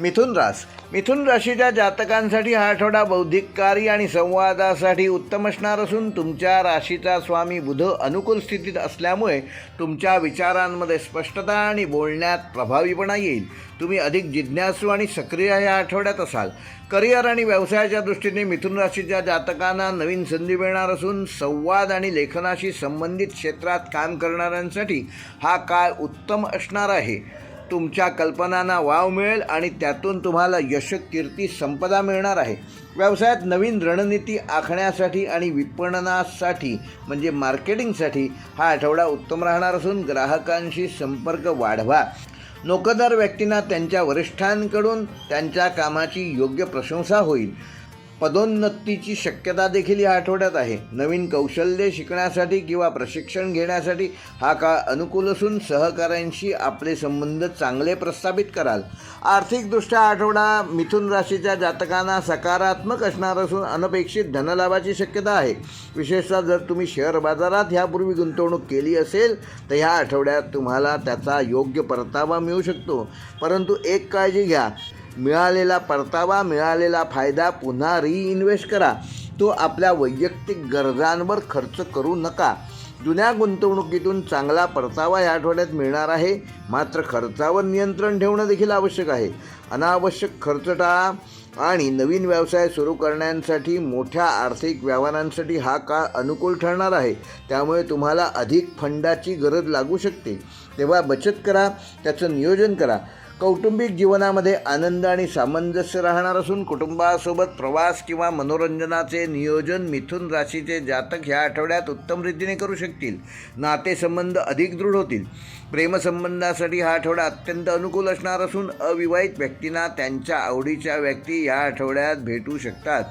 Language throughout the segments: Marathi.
मिथुन रास. मिथुन राशीच्या जातकांसाठी हा आठवडा बौद्धिक कार्य आणि संवादासाठी उत्तम असणार असून तुमच्या राशीचा स्वामी बुध अनुकूल स्थितीत असल्यामुळे तुमच्या विचारांमध्ये स्पष्टता आणि बोलण्यात प्रभावीपणा येईल. तुम्ही अधिक जिज्ञासू आणि सक्रिय या आठवड्यात असाल. करिअर आणि व्यवसायाच्या दृष्टीने मिथुन राशीच्या जातकांना नवीन संधी मिळणार असून संवाद आणि लेखनाशी संबंधित क्षेत्रात काम करणाऱ्यांसाठी हा काळ उत्तम असणार आहे. तुमच्या कल्पनांना वाव मिळेल आणि त्यातून तुम्हाला यशक कीर्ती संपदा मिळणार आहे. व्यवसायात नवीन रणनीती आखण्यासाठी आणि विपणनासाठी म्हणजे मार्केटिंगसाठी हा आठवडा उत्तम राहणार असून ग्राहकांशी संपर्क वाढवा. नोकरदार व्यक्तींना त्यांच्या वरिष्ठांकडून त्यांच्या कामाची योग्य प्रशंसा होईल. पदोन्नतीची शक्यता देखील या आठवड्यात आहे. नवीन कौशल्ये शिकण्यासाठी किंवा प्रशिक्षण घेण्यासाठी हा काळ अनुकूल असून सहकाऱ्यांशी आपले संबंध चांगले प्रस्थापित कराल. आर्थिकदृष्ट्या आठवडा मिथुन राशीच्या जातकांना सकारात्मक असणार असून अनपेक्षित धनलाभाची शक्यता आहे. विशेषतः जर तुम्ही शेअर बाजारात ह्यापूर्वी गुंतवणूक केली असेल तर ह्या आठवड्यात तुम्हाला त्याचा योग्य परतावा मिळू शकतो. परंतु एक काळजी घ्या. मिळालेला परतावा मिळालेला फायदा पुन्हा रिइन्व्हेस्ट करा. तो आपल्या वैयक्तिक गरजांवर खर्च करू नका. जुन्या गुंतवणुकीतून चांगला परतावा या आठवड्यात मिळणार आहे. मात्र खर्चावर नियंत्रण ठेवणं देखील आवश्यक आहे. अनावश्यक खर्च टाळा आणि नवीन व्यवसाय सुरू करण्यासाठी मोठ्या आर्थिक व्यवहारांसाठी हा काळ अनुकूल ठरणार आहे. त्यामुळे तुम्हाला अधिक फंडाची गरज लागू शकते. तेव्हा बचत करा त्याचं नियोजन करा. कौटुंबिक जीवनामध्ये आनंद आणि सामंजस्य राहणार असून कुटुंबासोबत प्रवास किंवा मनोरंजनाचे नियोजन मिथुन राशीचे जातक ह्या आठवड्यात उत्तम रीतीने करू शकतील. नातेसंबंध अधिक दृढ होतील. प्रेमसंबंधासाठी हा आठवडा अत्यंत अनुकूल असणार असून अविवाहित व्यक्तींना त्यांच्या आवडीच्या व्यक्ती ह्या आठवड्यात भेटू शकतात.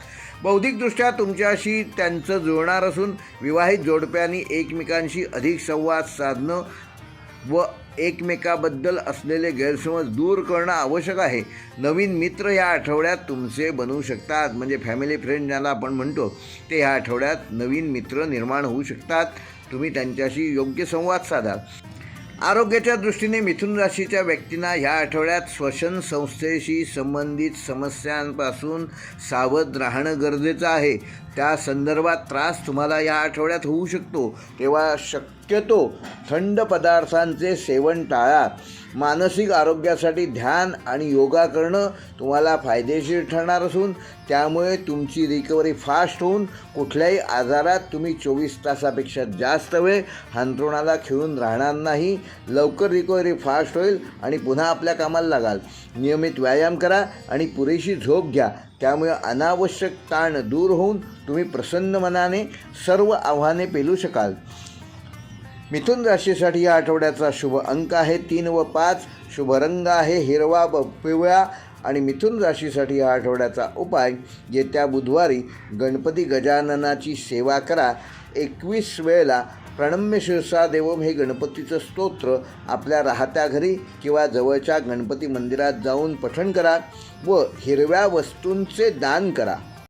बौद्धिकदृष्ट्या तुमच्याशी त्यांचं जुळणार असून विवाहित जोडप्यांनी एकमेकांशी अधिक संवाद साधणं व एकमेकाबद्दल असलेले गैरसमज दूर करणं आवश्यक आहे. नवीन मित्र या आठवड्यात तुमचे बनवू शकतात. म्हणजे फॅमिली फ्रेंड ज्याला आपण म्हणतो ते ह्या आठवड्यात नवीन मित्र निर्माण होऊ शकतात. तुम्ही त्यांच्याशी योग्य संवाद साधा. आरोग्याच्या दृष्टीने मिथुन राशीच्या व्यक्तींना ह्या आठवड्यात श्वसन संस्थेशी संबंधित समस्यांपासून सावध राहणं गरजेचं आहे. त्या संदर्भात त्रास तुम्हाला या आठवड्यात होऊ शकतो. तेव्हा शक शक्यतो थंड पदार्थांचे सेवन टाळा. मानसिक आरोग्यासाठी ध्यान आणि योगा करणं तुम्हाला फायदेशीर ठरणार असून त्यामुळे तुमची रिकव्हरी फास्ट होऊन कुठल्याही आजारात तुम्ही चोवीस तासापेक्षा जास्त वेळ हंतरुणाला खिळून राहणार नाही. लवकर रिकव्हरी फास्ट होईल आणि पुन्हा आपल्या कामाला लागाल. नियमित व्यायाम करा आणि पुरेशी झोप घ्या. त्यामुळे अनावश्यक ताण दूर होऊन तुम्ही प्रसन्न मनाने सर्व आव्हाने पेलू शकाल. मिथुन राशीसाठी या आठवड्याचा शुभ अंक आहे. तीन व पाच शुभ रंग आहे. हिरवा व पिवळा आणि मिथुन राशीसाठी या आठवड्याचा उपाय येत्या बुधवारी गणपती गजाननाची सेवा करा. एकवीस वेळेला प्रणम्य शिरसा देवम हे गणपतीचं स्तोत्र. आपल्या राहत्या घरी किंवा जवळच्या गणपती मंदिरात जाऊन पठण करा व हिरव्या वस्तूंचे दान करा.